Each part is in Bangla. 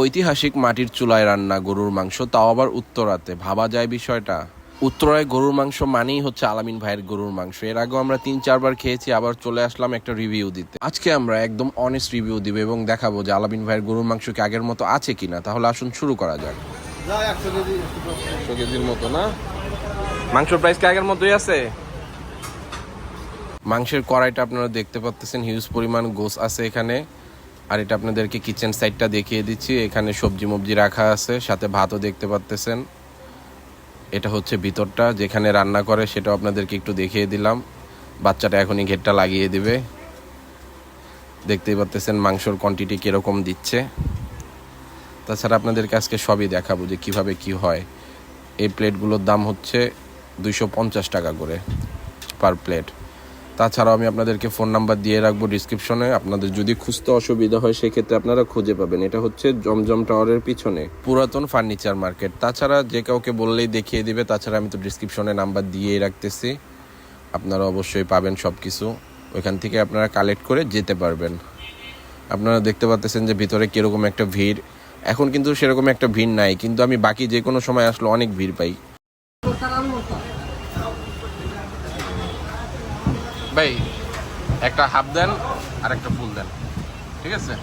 ঐতিহাসিক মাটির চুলায় রান্না গরুর মাংস তাও আবার উত্তরাতে। ভাবা যায় বিষয়টা। উত্তরায় গরুর মাংস মানেই হচ্ছে আলামিন ভাইয়ের গরুর মাংস। এর আগেও আমরা তিন চারবার খেয়েছি আবার চলে আসলাম একটা রিভিউ দিতে। আজকে আমরা একদম অনেস্ট রিভিউ দিব এবং দেখাবো যে আলামিন ভাইয়ের গরুর মাংস কি আগের মতো আছে কিনা। তাহলে আসুন শুরু করা যাক। একশো কেজির মতো না? মাংসের প্রাইস কি আগের মতোই আছে? মাংসের কড়াইটা আপনারা দেখতে পাচ্ছেন হিউজ পরিমাণ গোস আছে এখানে। আর এটা আপনাদেরকে কিচেন সাইডটা দেখিয়ে দিচ্ছি। এখানে সবজি মবজি রাখা আছে, সাথে ভাতও দেখতে পাচ্ছেন এটা হচ্ছে ভিতরটা, যেখানে রান্না করে সেটাও আপনাদেরকে একটু দেখিয়ে দিলাম। বাচ্চাটা এখনই ঘেরটা লাগিয়ে দিবে। দেখতেই পাচ্ছেন মাংসর কোয়ান্টিটি কীরকম দিচ্ছে। তাছাড়া আপনাদেরকে আজকে সবই দেখাবো যে কীভাবে কি হয়। এই প্লেটগুলোর দাম হচ্ছে দুইশো পঞ্চাশ টাকা করে পার প্লেট তাছাড়াও আমি আপনাদেরকে ফোন নাম্বার দিয়ে রাখব ডিসক্রিপশনে আপনাদের যদি খুঁজতে অসুবিধা হয়, সেক্ষেত্রে আপনারা খুঁজে পাবেন। এটা হচ্ছে জমজম টাওয়ারের পিছনে। পুরাতন ফার্নিচার মার্কেট তাছাড়া যে কাউকে বললেই দেখিয়ে দিবে, তাছাড়া আমি তো ডিসক্রিপশনে নাম্বার দিয়েই রাখতেছি। আপনারা অবশ্যই পাবেন সব কিছু ওইখান থেকে আপনারা কালেক্ট করে যেতে পারবেন। আপনারা দেখতে পাচ্ছেন যে ভিতরে কীরকম একটা ভিড়। এখন কিন্তু সেরকম একটা ভিড় নাই, কিন্তু আমি বাকি যে কোনো সময় আসলে অনেক ভিড় পাই। ভাই, একটা হাফ দেন আর একটা ফুল দেন। ঠিক আছে?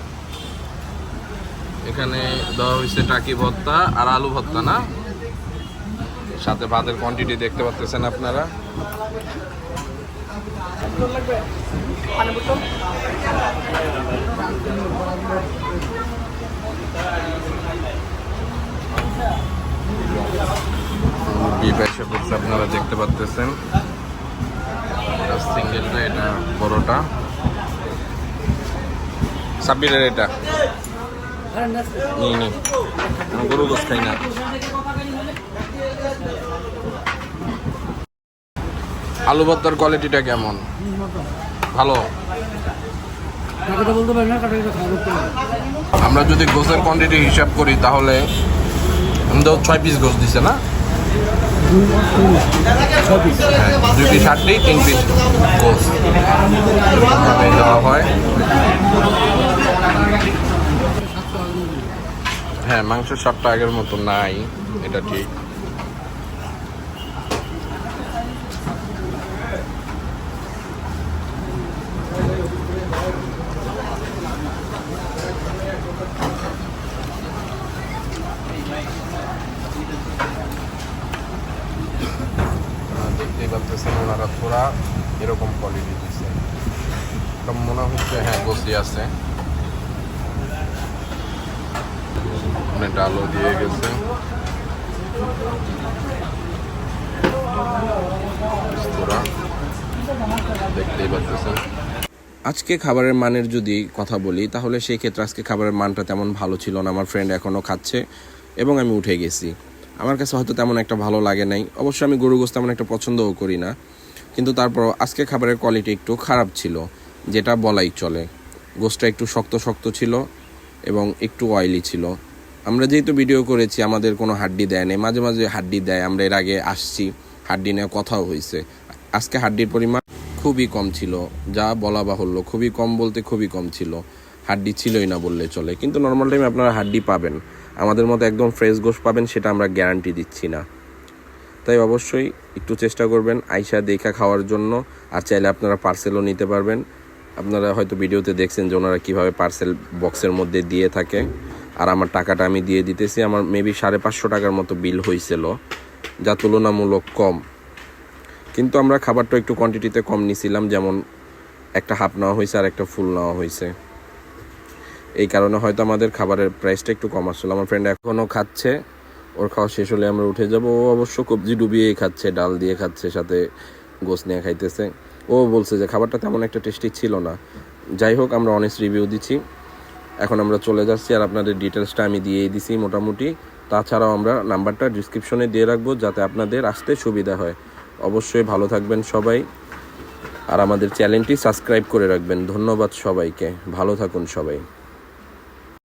এখানে দেওয়া হয়েছে টাকি ভর্তা আর আলু ভর্তা, না? সাথে ভাতের কোয়ান্টিটি দেখতে পাচ্ছেন আপনারা। আপনারা দেখতে পাচ্ছেন। আলু ভর্তার কোয়ালিটিটা কেমন? ভালো? আমরা যদি গোসের কোয়ান্টিটি হিসাব করি, তাহলে আমাদের ছয় পিস গোস দিছে না? দুই পিস হাড্ডি তিন পিস দেওয়া হয়। হ্যাঁ মাংস স্বাদটা আগের মতো নাই, এটা ঠিক আহ, দেখতেই পাচ্ছেন ওনারা পুরা এরকম কোয়ালিটি দিচ্ছে মনে হচ্ছে হ্যাঁ বসি আছে। মানে ডালও দিয়ে গেছে। দেখতেই আজকে খাবারের মানের যদি কথা বলি, তাহলে সেই ক্ষেত্রে আজকে খাবারের মানটা তেমন ভালো ছিল না। আমার ফ্রেন্ড এখনও খাচ্ছে এবং আমি উঠে গেছি। আমার কাছে হয়তো তেমন একটা ভালো লাগে নাই। অবশ্যই আমি গরু গোস্ত তেমন একটা পছন্দও করি না। কিন্তু তারপর আজকে খাবারের কোয়ালিটি একটু খারাপ ছিল, যেটা বলাই চলে। গোস্তটা একটু শক্ত শক্ত ছিল এবং একটু অয়েলি ছিল। আমরা যেহেতু ভিডিও করেছি, আমাদের কোনো হাড্ডি দেয় নাই। মাঝে মাঝে হাড্ডি দেয়, আমরা এর আগে আসছি, হাড্ডি নিয়ে কথাও হয়েছে। আজকে হাড্ডির পরিমাণ খুবই কম ছিল। যা বলা বাহুল্য, খুবই কম বলতে খুবই কম ছিল। হাড্ডি ছিলই না বললে চলে। কিন্তু নর্মাল টাইমে আপনারা হাড্ডি পাবেন। আমাদের মতো একদম ফ্রেশ গোশ পাবেন, সেটা আমরা গ্যারান্টি দিচ্ছি না। তাই অবশ্যই একটু চেষ্টা করবেন আইসা দেখা খাওয়ার জন্য। আর চাইলে আপনারা পার্সেলও নিতে পারবেন। আপনারা হয়তো ভিডিওতে দেখছেন যে ওনারা কীভাবে পার্সেল বক্সের মধ্যে দিয়ে থাকে। আর আমার টাকাটা আমি দিয়ে দিতেছি। আমার মেবি সাড়ে পাঁচশো টাকার মতো বিল হয়েছিল যা তুলনামূলক কম। কিন্তু আমরা খাবারটা একটু কোয়ান্টিটিতে কম নিছিলাম, যেমন একটা হাফ নেওয়া হয়েছে আর একটা ফুল নেওয়া হয়েছে এই কারণে হয়তো আমাদের খাবারের প্রাইসটা একটু কম আসছিল। আমার ফ্রেন্ড এখনও খাচ্ছে। ওর খাওয়া শেষ হলে আমরা উঠে যাব। ও অবশ্য কবজি ডুবিয়ে খাচ্ছে, ডাল দিয়ে খাচ্ছে, সাথে গোস নিয়ে খাইতেছে। ও বলছে যে, খাবারটা তেমন একটা টেস্টি ছিল না। যাই হোক, আমরা অনেস্ট রিভিউ দিচ্ছি। এখন আমরা চলে যাচ্ছি আর আপনাদের ডিটেলসটা আমি দিয়েই দিছি মোটামুটি। তাছাড়াও আমরা নাম্বারটা ডিসক্রিপশনে দিয়ে রাখব যাতে আপনাদের আসতে সুবিধা হয়। অবশ্যই ভালো থাকবেন সবাই। আর আমাদের চ্যানেলটি সাবস্ক্রাইব করে রাখবেন। ধন্যবাদ সবাইকে। ভালো থাকুন সবাই।